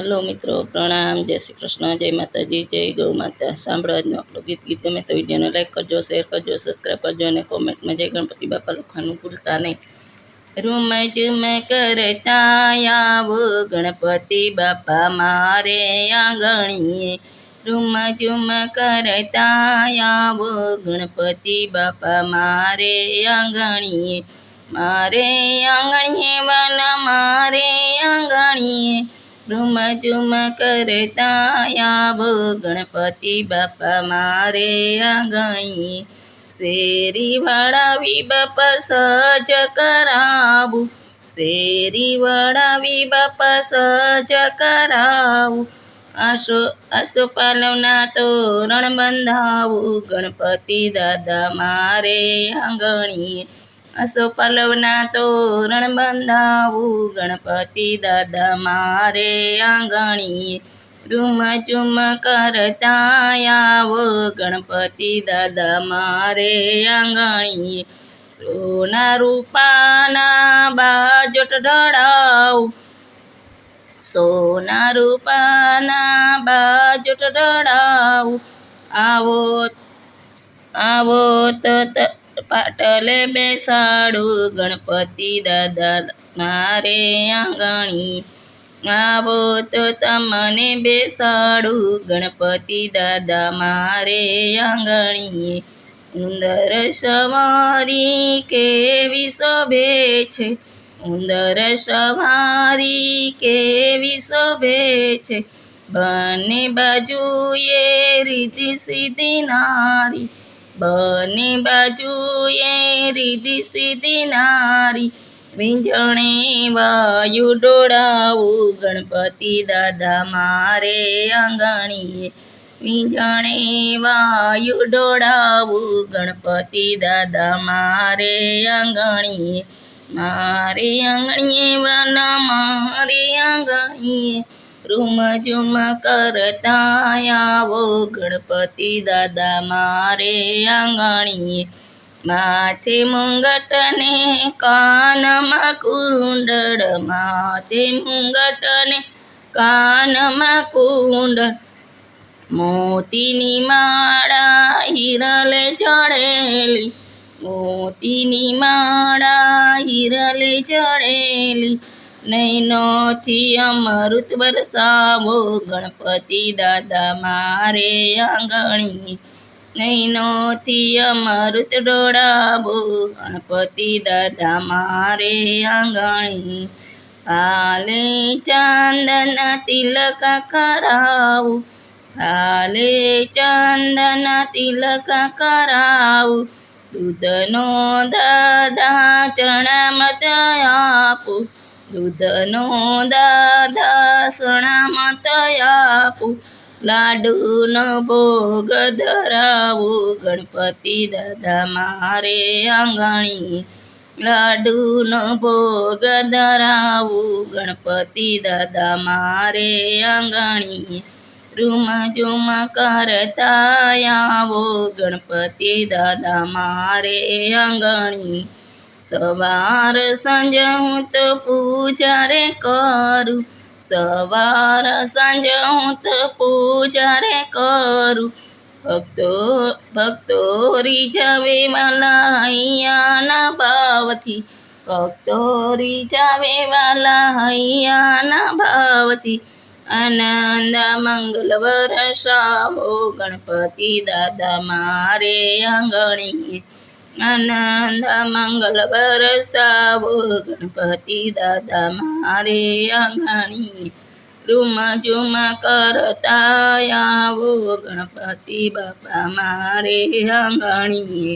Hello મિત્રો, પ્રણામ, જય શ્રી કૃષ્ણ, જય માતાજી, જય ગૌ માતા. સાંભળો આજનું આપણું ગીત ગીત ગમે તો વિડીયોને લાઈક કરજો શેર કરજો સબસ્ક્રાઈબ કરજો અને કોમેન્ટમાં જય ગણપતિ બાપા લખવાનું ભૂલતા નહીં. રૂમ ઝુમ કરતા આવો, ગણપતિ બાપા મારે આંગણીએ. રૂમ ઝુમ કરતા આવો, ગણપતિ બાપા મારે આંગણીએ. મારે આંગણીએ, વન મારે આંગણીએ. રૂમ ઝુમ કરતા આવો ગણપતિ બાપા મારે આંગણીએ શેરી વળાવી બાપા સજ કરાવું શેરી વળાવી બાપા સજ કરાવું. આસો આસો પાલવના તોરણ બંધાવું, ગણપતિ દાદા મારે આંગણીએ આસો પાલવના તોરણ બંધાવું. ગણપતિ દાદા મારે આંગણીએ રૂમ ચુમ કરતા આવો. ગણપતિ દાદા મારે આંગણીએ સોના રૂપાના બાજોટ ઢળાવું. સોના રૂપાના બાજોટ ઢળાવું. આવો આવો ત- પાટલે બેસાડું ગણપતિ દાદા મારે આંગણી. આવો તો તમને બેસાડું ગણપતિ દાદા મારે આંગણીએ ઉંદર સવારી કેવી શોભે છે? ઉંદર સવારી કેવી શોભે છે? બંને બાજુએ રીતિ સીધી નારી. બંને બાજુએ રીધી સીધી નારી. વીંજણે વાયુ ડોળાવું ગણપતિ દાદા મારે આંગણીએ. વીંજણે વાયુ ડોળાવું ગણપતિ દાદા મારે આંગણીએ. મારે આંગણીએ, વાના મારે આંગણીએ. રૂમ ઝુમ કરતા આવો ગણપતિ દાદા મારે આંગણીએ. માથે મુંગટને કાનમાં કુંડળ. માથે મુંગટને કાનમાં કુંડળ. મોતીની માળા હિરલે ચડેલી. મોતીની માળા હિરલે ચડેલી. નૈનોથી અમૃત વરસાવો ગણપતિ દાદા મારે આંગણી. નૈનોથી અમૃત ડોળાવો ગણપતિ દાદા મારે આંગણી. કાલે ચાંદના તિલક કરાવું કાલે ચાંદના તિલક કરાવું. દૂધનો દાદા ચણામત આપું દૂધનો દાદા સણામત આપું લાડુનો ભોગ ધરાવું ગણપતિ દાદા મારે આંગણી. લાડુનો ભોગ ધરાવું ગણપતિ દાદા મારે આંગણી. રૂમ ઝુમ કરતા આવો ગણપતિ દાદા મારે આંગણી. સવાર સાંજ હું તો પૂજા કરું. સવાર સાંજ હું તો પૂજા કરું. ભક્તો ભક્તો રીજાવે વાલા હૈયાના ભાવથી. ભક્તો રીજાવે વાલા હૈયાના ભાવથી. આનંદ મંગલ વરસાવો ગણપતિ દાદા મારે આંગણીએ આનંદ મંગલ વરસાવો ગણપતિ દાદા મારે આંગણી રૂમ ઝુમ કરતા આવો ગણપતિ બાપા મારે આંગણીએ